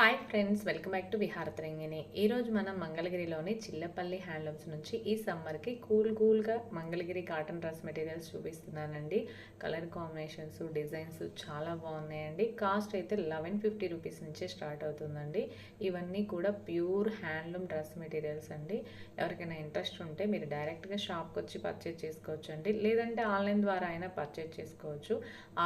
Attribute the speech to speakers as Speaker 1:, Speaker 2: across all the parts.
Speaker 1: Hi friends welcome back to Viharatarangini ఈరోజు మనం మంగళగిరిలోని చిల్లపల్లి హ్యాండ్లూమ్స్ నుంచి ఈ సమ్మర్కి కూల్ కూల్గా మంగళగిరి కాటన్ డ్రెస్ మెటీరియల్స్ చూపిస్తున్నానండి. కలర్ కాంబినేషన్స్ డిజైన్స్ చాలా బాగున్నాయండి. కాస్ట్ అయితే లెవెన్ ఫిఫ్టీ రూపీస్ నుంచే స్టార్ట్ అవుతుందండి. ఇవన్నీ కూడా ప్యూర్ హ్యాండ్లూమ్ డ్రెస్ మెటీరియల్స్ అండి. ఎవరికైనా ఇంట్రెస్ట్ ఉంటే మీరు డైరెక్ట్గా షాప్కి వచ్చి పర్చేజ్ చేసుకోవచ్చు అండి లేదంటే ఆన్లైన్ ద్వారా అయినా పర్చేజ్ చేసుకోవచ్చు.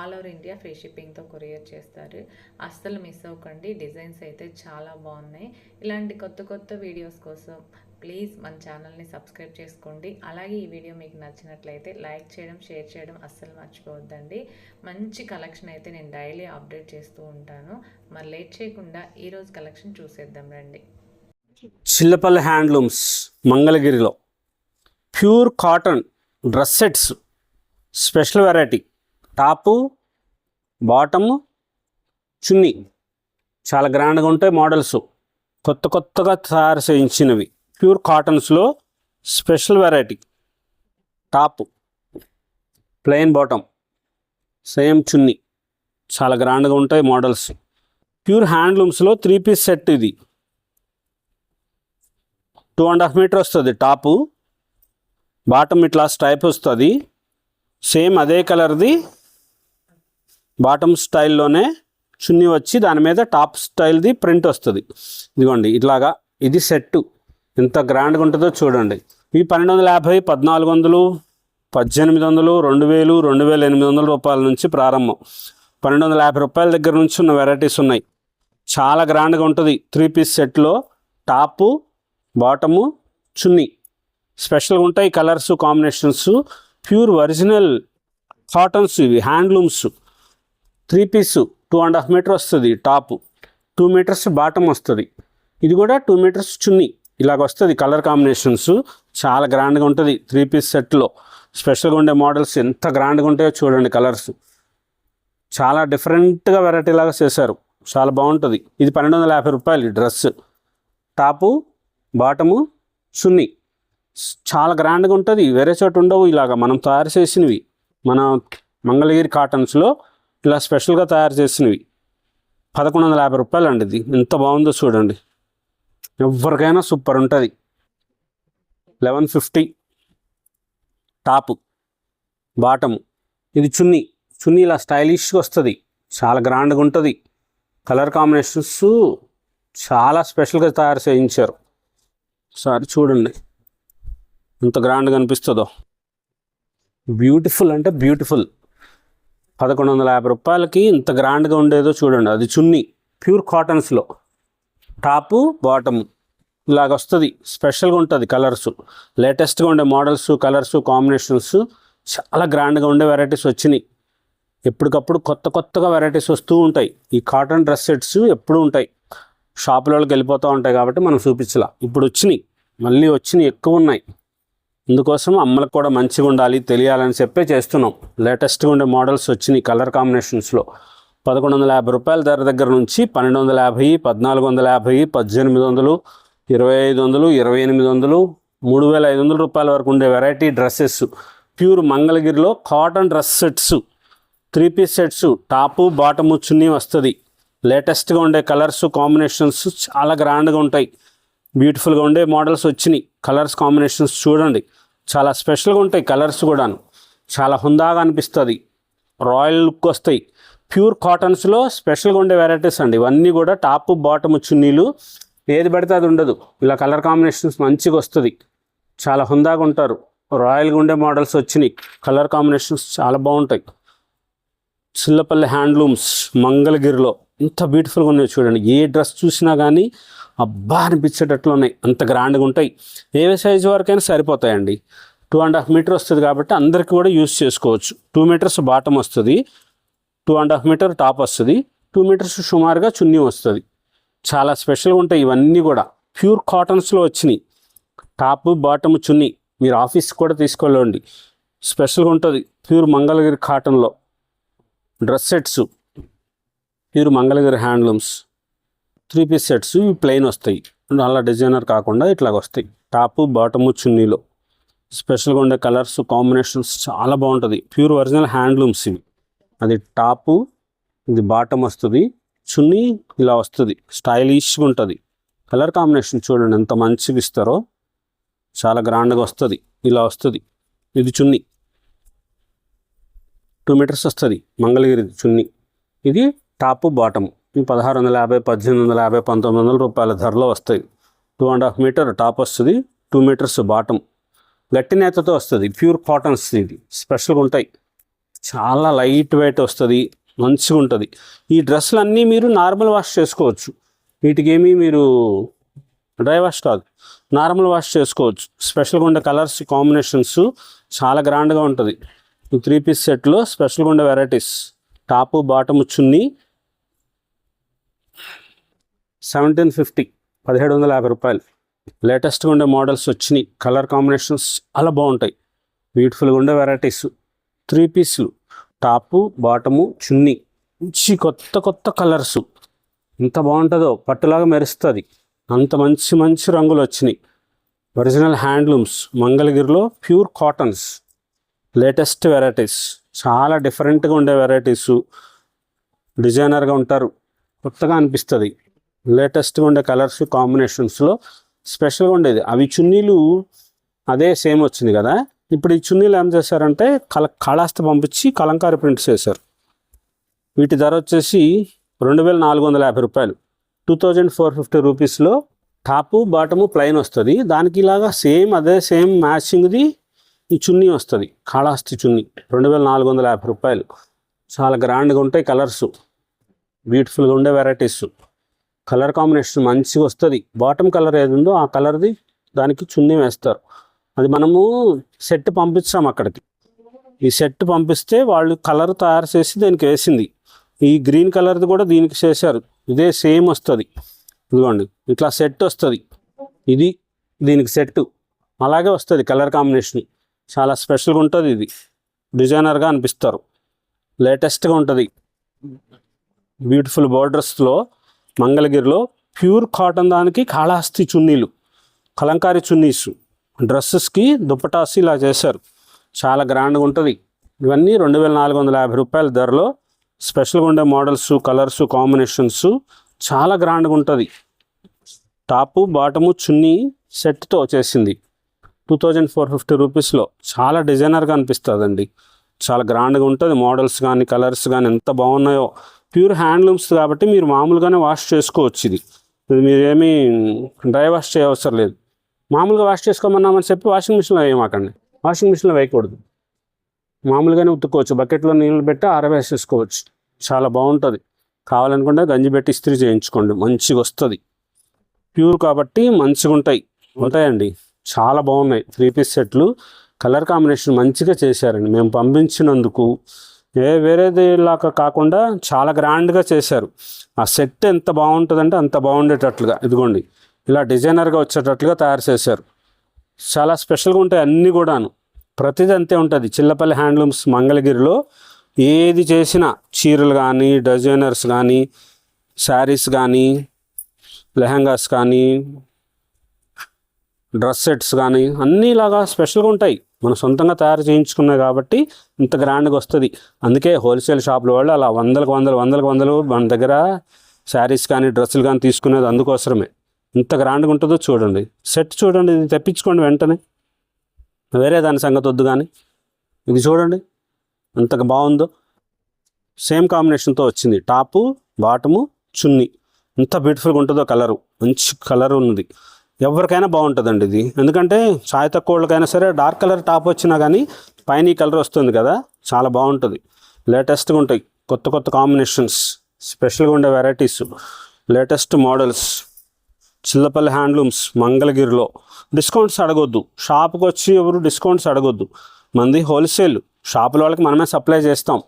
Speaker 1: ఆల్ ఓవర్ ఇండియా ఫ్రీ షిప్పింగ్తో కొరియర్ చేస్తారు. అస్సలు మిస్ అవ్వకండి. డిజైన్స్ అయితే చాలా బాగున్నాయి. ఇలాంటి కొత్త కొత్త వీడియోస్ కోసం ప్లీజ్ మన ఛానల్ని సబ్స్క్రైబ్ చేసుకోండి. అలాగే ఈ వీడియో మీకు నచ్చినట్లయితే లైక్ చేయడం షేర్ చేయడం అస్సలు మర్చిపోవద్దండి. మంచి కలెక్షన్ అయితే నేను డైలీ అప్డేట్ చేస్తూ ఉంటాను. మరి లేట్ చేయకుండా ఈరోజు కలెక్షన్ చూసేద్దాం రండి.
Speaker 2: చిల్లపల్లి హ్యాండ్లూమ్స్ మంగళగిరిలో. Pure cotton dress sets special variety. Top bottom chunni. చాలా గ్రాండ్గా ఉంటాయి మోడల్స్. కొత్త కొత్తగా తయారు చేయించినవి. Pure కాటన్స్లో special variety. Top. Plain bottom. Same chunni. చాలా గ్రాండ్గా ఉంటాయి మోడల్స్. ప్యూర్ హ్యాండ్లూమ్స్లో త్రీ పీస్ సెట్ ఇది. టూ అండ్ హాఫ్ మీటర్ వస్తుంది టాపు. బాటమ్ ఇట్లా స్టైప్ వస్తుంది. సేమ్ అదే కలర్ది. బాటమ్ స్టైల్లోనే చున్నీ వచ్చి దాని మీద టాప్ స్టైల్ది ప్రింట్ వస్తుంది. ఇదిగోండి ఇట్లాగా ఇది సెట్ ఎంత గ్రాండ్గా ఉంటుందో చూడండి. ఈ పన్నెండు వందల యాభై పద్నాలుగు వందలు పద్దెనిమిది వందలు రెండు వేలు రెండు వేల ఎనిమిది వందల రూపాయల నుంచి ప్రారంభం. పన్నెండు వందల యాభై రూపాయల దగ్గర నుంచి ఉన్న వెరైటీస్ ఉన్నాయి. చాలా గ్రాండ్గా ఉంటుంది. త్రీ పీస్ సెట్లో టాపు బాటము చున్నీ. స్పెషల్గా ఉంటాయి colours combinations. Pure original cottons ఇవి handlooms. Three piece. Two and half metre వస్తుంది టాపు. టూ మీటర్స్ బాటమ్ వస్తుంది. ఇది కూడా టూ మీటర్స్ చున్నీ. ఇలాగ వస్తుంది కలర్ కాంబినేషన్స్. చాలా గ్రాండ్గా ఉంటుంది త్రీ పీస్ సెట్లో. స్పెషల్గా ఉండే మోడల్స్ ఎంత గ్రాండ్గా ఉంటాయో చూడండి కలర్స్. చాలా డిఫరెంట్గా వెరైటీ లాగా చేశారు. చాలా బాగుంటుంది. ఇది పన్నెండు వందల యాభై రూపాయలు డ్రెస్. టాపు బాటము చున్నీ. చాలా గ్రాండ్గా ఉంటుంది. వేరే చోట ఉండవు ఇలాగా. మనం తయారు చేసినవి. మన మంగళగిరి కాటన్స్లో ఇలా స్పెషల్గా తయారు చేసినవి. పదకొండు వందల యాభై రూపాయలు అండి ఇది. ఎంత బాగుందో చూడండి. ఎవరికైనా సూపర్ ఉంటుంది. Eleven fifty. టాపు. బాటము. ఇది చున్నీ. చున్నీ ఇలా స్టైలిష్గా వస్తుంది. చాలా గ్రాండ్గా ఉంటుంది. కలర్ కాంబినేషన్స్ చాలా స్పెషల్గా తయారు చేయించారు. ఒకసారి చూడండి. ఎంత గ్రాండ్గా అనిపిస్తుందో. బ్యూటిఫుల్ అంటే బ్యూటిఫుల్. పదకొండు వందల యాభై రూపాయలకి ఇంత గ్రాండ్గా ఉండేదో చూడండి. అది చున్నీ ప్యూర్ కాటన్స్లో. టాపు బాటము ఇలాగ వస్తుంది. స్పెషల్గా ఉంటుంది కలర్స్. లేటెస్ట్గా ఉండే మోడల్స్ కలర్స్ కాంబినేషన్స్ చాలా గ్రాండ్గా ఉండే వెరైటీస్ వచ్చినాయి. ఎప్పటికప్పుడు కొత్త కొత్తగా వెరైటీస్ వస్తూ ఉంటాయి. ఈ కాటన్ డ్రెస్ సెట్స్ ఎప్పుడూ ఉంటాయి. షాపులలోకి వెళ్ళిపోతూ ఉంటాయి కాబట్టి మనం చూపించలా. ఇప్పుడు వచ్చినాయి. మళ్ళీ వచ్చినాయి. ఎక్కువ ఉన్నాయి. అందుకోసం అమ్మలకు కూడా మంచిగా ఉండాలి తెలియాలని చెప్పే చేస్తున్నాం. లేటెస్ట్గా ఉండే మోడల్స్ వచ్చినాయి కలర్ కాంబినేషన్స్లో. పదకొండు వందల యాభై రూపాయల ధర దగ్గర నుంచి పన్నెండు వందల యాభై పద్నాలుగు వందల యాభై పద్దెనిమిది వందలు ఇరవై ఐదు వందలు ఇరవై ఎనిమిది వందలు మూడు వేల ఐదు వందల రూపాయల వరకు ఉండే వెరైటీ డ్రెస్సెస్. ప్యూర్ మంగళగిరిలో cotton dress sets. Three piece sets top bottom chunni వస్తుంది. లేటెస్ట్గా ఉండే కలర్స్ కాంబినేషన్స్ చాలా గ్రాండ్గా ఉంటాయి. బ్యూటిఫుల్గా ఉండే మోడల్స్ వచ్చినాయి. కలర్స్ కాంబినేషన్స్ చూడండి. చాలా స్పెషల్గా ఉంటాయి కలర్స్ కూడాను. చాలా హుందాగా అనిపిస్తుంది. రాయల్ లుక్ వస్తాయి. ప్యూర్ కాటన్స్లో స్పెషల్గా ఉండే వెరైటీస్ అండి. ఇవన్నీ కూడా టాప్ బాటమ్ చున్నీలు. ఏది పడితే అది ఉండదు. ఇలా కలర్ కాంబినేషన్స్ మంచిగా వస్తుంది. చాలా హుందాగా ఉంటారు. రాయల్గా ఉండే మోడల్స్ వచ్చినాయి. కలర్ కాంబినేషన్స్ చాలా బాగుంటాయి. చిల్లపల్లి హ్యాండ్లూమ్స్ మంగళగిరిలో ఇంత బ్యూటిఫుల్గా ఉన్నాయి చూడండి. ఏ డ్రెస్ చూసినా కానీ అబ్బా అనిపించేటట్లు ఉన్నాయి అంత గ్రాండ్గా ఉంటాయి. ఏ సైజు వరకైనా సరిపోతాయండి. టూ అండ్ హాఫ్ మీటర్ వస్తుంది కాబట్టి అందరికీ కూడా యూస్ చేసుకోవచ్చు. టూ మీటర్స్ బాటమ్ వస్తుంది. Two and half metre top వస్తుంది. టూ మీటర్స్ సుమారుగా చున్నీ వస్తుంది. చాలా స్పెషల్గా ఉంటాయి ఇవన్నీ కూడా. ప్యూర్ కాటన్స్లో వచ్చినాయి. Top bottom chunni. మీరు ఆఫీస్కి కూడా తీసుకెళ్ళండి స్పెషల్గా ఉంటుంది. ప్యూర్ మంగళగిరి కాటన్లో dress sets pure Mangalagiri handlooms three piece sets ఇవి ప్లెయిన్ వస్తాయి. అలా డిజైనర్ కాకుండా ఇట్లాగ వస్తాయి. టాపు బాటము చున్నీలో. స్పెషల్గా ఉండే కలర్స్ కాంబినేషన్స్ చాలా బాగుంటుంది. ప్యూర్ ఒరిజినల్ హ్యాండ్లూమ్స్ ఇవి. అది టాపు ఇది బాటమ్ వస్తుంది. చున్నీ ఇలా వస్తుంది. స్టైలిష్గా ఉంటుంది. కలర్ కాంబినేషన్ చూడండి ఎంత మంచిగా ఇస్తారో. చాలా గ్రాండ్గా వస్తుంది. ఇలా వస్తుంది. ఇది చున్నీ. టూ మీటర్స్ వస్తుంది. మంగళగిరి చున్నీ. ఇది టాప్ బాటము. పదహారు వందల యాభై పద్దెనిమిది వందల యాభై పంతొమ్మిది వందల రూపాయల ధరలో వస్తాయి. Two and half metre top వస్తుంది టూ మీటర్స్ బాటమ్ గట్టి నేతతో వస్తుంది ప్యూర్ కాటన్స్ ఇది. స్పెషల్గా ఉంటాయి. చాలా లైట్ వెయిట్ వస్తుంది మంచిగా ఉంటుంది. ఈ డ్రెస్సులు అన్నీ మీరు నార్మల్ వాష్ చేసుకోవచ్చు. వీటికేమీ మీరు డ్రై వాష్ కాదు నార్మల్ వాష్ చేసుకోవచ్చు. స్పెషల్గా ఉండే కలర్స్ కాంబినేషన్స్ చాలా గ్రాండ్గా ఉంటుంది. త్రీ పీస్ సెట్లో స్పెషల్గా ఉండే varieties top bottom chunni seventeen fifty పదిహేడు వందల యాభై రూపాయలు. లేటెస్ట్గా ఉండే మోడల్స్ వచ్చినాయి. కలర్ కాంబినేషన్స్ చాలా బాగుంటాయి. బ్యూటిఫుల్గా ఉండే వెరైటీస్ త్రీ పీస్లు టాపు బాటము చున్నీ. మంచి కొత్త కొత్త కలర్స్ ఎంత బాగుంటుందో పట్టులాగా మెరుస్తుంది. అంత మంచి మంచి రంగులు వచ్చినాయి. ఒరిజినల్ హ్యాండ్లూమ్స్ మంగళగిరిలో ప్యూర్ కాటన్స్ లేటెస్ట్ వెరైటీస్ చాలా డిఫరెంట్గా ఉండే వెరైటీస్ డిజైనర్గా ఉంటారు. కొత్తగా అనిపిస్తుంది. లేటెస్ట్గా ఉండే కలర్స్ కాంబినేషన్స్లో స్పెషల్గా ఉండేది. అవి చున్నీలు అదే సేమ్ వచ్చింది కదా. ఇప్పుడు ఈ చున్నీలు ఏం చేశారంటే కల కళాస్త పంపించి కలంకారి ప్రింట్స్ చేశారు. వీటి ధర వచ్చేసి రెండు వేల నాలుగు వందల యాభై రూపాయలు. టూ థౌజండ్ ఫోర్ ఫిఫ్టీ రూపీస్లో టాపు బాటము ప్లెయిన్ వస్తుంది. దానికి ఇలాగా సేమ్ అదే సేమ్ మ్యాచింగ్ది ఈ చున్నీ వస్తుంది. కాళాస్తి చున్నీ రెండు వేల నాలుగు వందల యాభై రూపాయలు. చాలా గ్రాండ్గా ఉంటాయి కలర్స్. బ్యూటిఫుల్గా ఉండే వెరైటీస్ కలర్ కాంబినేషన్ మంచిగా వస్తుంది. బాటమ్ కలర్ ఏది ఉందో ఆ కలర్ది దానికి చున్నీ వేస్తారు. అది మనము సెట్ పంపించాం అక్కడికి. ఈ సెట్ పంపిస్తే వాళ్ళు కలర్ తయారు చేసి దీనికి వేసింది. ఈ గ్రీన్ కలర్ది కూడా దీనికి చేశారు. ఇదే సేమ్ వస్తుంది. ఇదిగోండి ఇట్లా సెట్ వస్తుంది. ఇది దీనికి సెట్. అలాగే వస్తుంది కలర్ కాంబినేషన్. చాలా స్పెషల్గా ఉంటుంది ఇది. డిజైనర్గా అనిపిస్తారు. లేటెస్ట్గా ఉంటుంది. బ్యూటిఫుల్ బార్డర్స్లో మంగళగిరిలో ప్యూర్ కాటన్ దానికి కాళహస్తి చున్నీలు కలంకారీ చున్నీస్ డ్రెస్సెస్కి దుప్పటాసి ఇలా చేశారు. చాలా గ్రాండ్గా ఉంటుంది. ఇవన్నీ రెండు వేల నాలుగు వందల యాభై రూపాయల ధరలో స్పెషల్గా ఉండే మోడల్స్ కలర్స్ కాంబినేషన్స్ చాలా గ్రాండ్గా ఉంటుంది. టాపు బాటము చున్నీ సెట్తో వచ్చేసింది టూ థౌజండ్ ఫోర్ ఫిఫ్టీ రూపీస్లో చాలా డిజైనర్గా అనిపిస్తుందండి. చాలా గ్రాండ్గా ఉంటుంది. మోడల్స్ కానీ కలర్స్ కానీ ఎంత బాగున్నాయో ప్యూర్ హ్యాండ్లూమ్స్ కాబట్టి మీరు మామూలుగానే వాష్ చేసుకోవచ్చు ఇది. ఇది మీరేమీ డ్రై వాష్ చేయవసరం లేదు. మామూలుగా వాష్ చేసుకోమన్నామని చెప్పి వాషింగ్ మిషన్లో వేయమాకండి. వాషింగ్ మిషన్లో వేయకూడదు. మామూలుగానే ఉతుక్కోవచ్చు. బకెట్లో నీళ్ళు పెట్టి ఆరవేసేసుకోవచ్చు. చాలా బాగుంటుంది. కావాలనుకుంటే గంజి పెట్టి ఇస్త్రీ చేయించుకోండి. మంచిగా వస్తుంది. ప్యూర్ కాబట్టి మంచిగా ఉంటాయి. ఉంటాయండి. చాలా బాగున్నాయి. త్రీ పీస్ సెట్లు. కలర్ కాంబినేషన్ మంచిగా చేశారండి. మేము పంపించినందుకు ఏ వేరేది లాగా కాకుండా చాలా గ్రాండ్గా చేశారు. ఆ సెట్ ఎంత బాగుంటుందంటే అంత బాగుండేటట్లుగా. ఇదిగోండి ఇలా డిజైనర్గా వచ్చేటట్లుగా తయారు చేశారు. చాలా స్పెషల్గా ఉంటాయి అన్నీ కూడాను. ప్రతిది అంతే ఉంటుంది. చిల్లపల్లి హ్యాండ్లూమ్స్ మంగళగిరిలో ఏది చేసినా చీరలు కానీ డిజైనర్స్ కానీ శారీస్ కానీ లెహంగాస్ కానీ డ్రెస్ సెట్స్ కానీ అన్నీ ఇలాగా స్పెషల్గా ఉంటాయి. మనం సొంతంగా తయారు చేయించుకున్నాయి కాబట్టి ఇంత గ్రాండ్గా వస్తుంది. అందుకే హోల్సేల్ షాపుల వాళ్ళు అలా వందలకు వందలు వందలకు వందలు మన దగ్గర శారీస్ కానీ డ్రెస్సులు కానీ తీసుకునేది అందుకోసమే. ఇంత గ్రాండ్గా ఉంటుందో చూడండి. సెట్ చూడండి ఇది తెప్పించుకోండి వెంటనే. వేరే దాని సంగతి వద్దు కానీ. ఇది చూడండి అంత బాగుందో. సేమ్ కాంబినేషన్తో వచ్చింది. Top bottom chunni. ఎంత బ్యూటిఫుల్గా ఉంటుందో కలరు మంచి కలర్ ఉంది ఎవరికైనా బాగుంటుందండి ఇది. ఎందుకంటే చాయ్ తక్కువ వాళ్ళకైనా సరే డార్క్ కలర్ టాప్ వచ్చినా కానీ పైన ఈ కలర్ వస్తుంది కదా చాలా బాగుంటుంది. లేటెస్ట్గా ఉంటాయి కొత్త కొత్త కాంబినేషన్స్ స్పెషల్గా ఉండే varieties latest models Chillapalli handlooms మంగళగిరిలో. డిస్కౌంట్స్ అడగొద్దు. షాప్కి వచ్చి ఎవరు డిస్కౌంట్స్ అడగొద్దు. మంది హోల్సేల్ షాపుల వాళ్ళకి మనమే సప్లై చేస్తాం.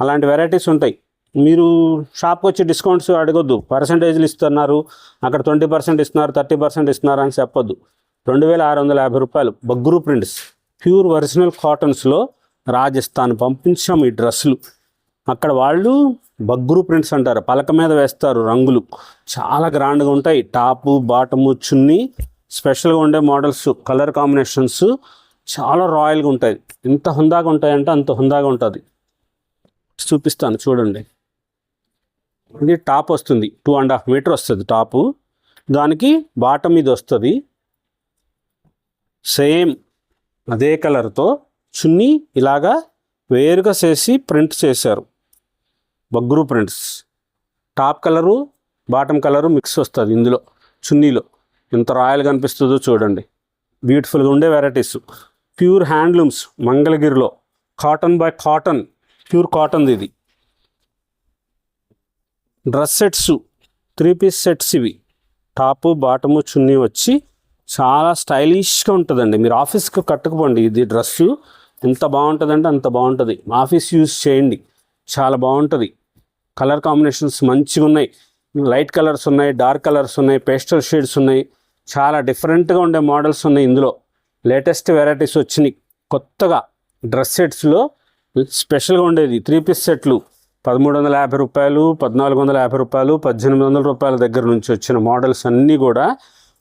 Speaker 2: అలాంటి వెరైటీస్ ఉంటాయి. మీరు షాప్కి వచ్చి డిస్కౌంట్స్ అడగొద్దు. పర్సంటేజ్లు ఇస్తున్నారు. అక్కడ ట్వంటీ పర్సెంట్ ఇస్తున్నారు థర్టీ పర్సెంట్ ఇస్తున్నారు అని చెప్పొద్దు. రెండు వేల ఆరు వందల యాభై రూపాయలు. బగ్గురు ప్రింట్స్. ప్యూర్ ఒరిజినల్ కాటన్స్లో రాజస్థాన్ పంపించాం ఈ డ్రెస్సులు. అక్కడ వాళ్ళు బగ్గురు ప్రింట్స్ అంటారు. పలక మీద వేస్తారు రంగులు. చాలా గ్రాండ్గా ఉంటాయి. టాపు బాటము చున్నీ స్పెషల్గా ఉండే మోడల్స్ కలర్ కాంబినేషన్స్ చాలా రాయల్గా ఉంటాయి. ఎంత హుందాగా ఉంటాయంటే అంత హుందాగా ఉంటుంది. చూపిస్తాను చూడండి. ఇది టాప్ వస్తుంది. టూ అండ్ హాఫ్ మీటర్ వస్తుంది టాపు. దానికి బాటమ్ ఇది వస్తుంది. సేమ్ అదే కలర్తో చున్నీ ఇలాగా వేరుగా చేసి ప్రింట్ చేశారు. Bagru prints top colour bottom colour mix వస్తుంది ఇందులో చున్నీలో. ఎంత రాయల్గా అనిపిస్తుందో చూడండి. బ్యూటిఫుల్గా ఉండే వెరైటీస్ ప్యూర్ హ్యాండ్లూమ్స్ మంగళగిరిలో. Cotton by cotton pure cotton ఇది. Dress sets three piece sets ఇవి. టాపు బాటము చున్నీ వచ్చి చాలా స్టైలిష్గా ఉంటుందండి. మీరు ఆఫీస్కి కట్టుకుపోండి ఇది డ్రెస్సు. ఎంత బాగుంటుందంటే అంత బాగుంటుంది. ఆఫీస్ యూస్ చేయండి. చాలా బాగుంటుంది. కలర్ కాంబినేషన్స్ మంచిగా ఉన్నాయి. లైట్ కలర్స్ ఉన్నాయి డార్క్ కలర్స్ ఉన్నాయి పేస్టల్ షేడ్స్ ఉన్నాయి. చాలా డిఫరెంట్గా ఉండే మోడల్స్ ఉన్నాయి ఇందులో. లేటెస్ట్ వెరైటీస్ వచ్చినాయి. కొత్తగా డ్రెస్ సెట్స్లో స్పెషల్గా ఉండేది త్రీ పీస్ సెట్లు. పదమూడు వందల యాభై రూపాయలు పద్నాలుగు వందల యాభై రూపాయలు పద్దెనిమిది వందల రూపాయల దగ్గర నుంచి వచ్చిన మోడల్స్ అన్నీ కూడా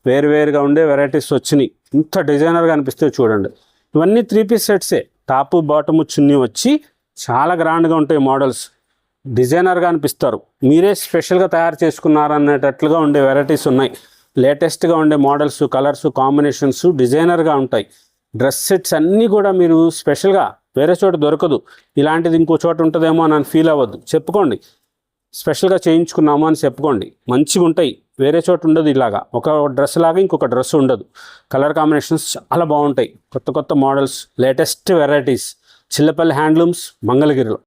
Speaker 2: వేరువేరుగా ఉండే వెరైటీస్ వచ్చినాయి. ఇంత డిజైనర్గా అనిపిస్తే చూడండి. ఇవన్నీ త్రీ పీస్ సెట్సే టాపు బాటము చున్నీ వచ్చి చాలా గ్రాండ్గా ఉంటాయి మోడల్స్. డిజైనర్గా అనిపిస్తారు. మీరే స్పెషల్గా తయారు చేసుకున్నారనేటట్లుగా ఉండే వెరైటీస్ ఉన్నాయి. లేటెస్ట్గా ఉండే మోడల్స్ కలర్స్ కాంబినేషన్స్ డిజైనర్గా ఉంటాయి. డ్రెస్ సెట్స్ అన్నీ కూడా మీరు స్పెషల్గా వేరే చోట దొరకదు. ఇలాంటిది ఇంకో చోట ఉంటుందేమో అని ఫీల్ అవ్వద్దు. చెప్పుకోండి. స్పెషల్గా చేయించుకున్నాము అని చెప్పుకోండి. మంచిగా ఉంటాయి. వేరే చోట ఉండదు ఇలాగా. ఒక డ్రెస్ లాగా ఇంకొక డ్రెస్ ఉండదు. కలర్ కాంబినేషన్స్ చాలా బాగుంటాయి. కొత్త కొత్త models latest varieties. Chillapalli handlooms మంగళగిరిలో.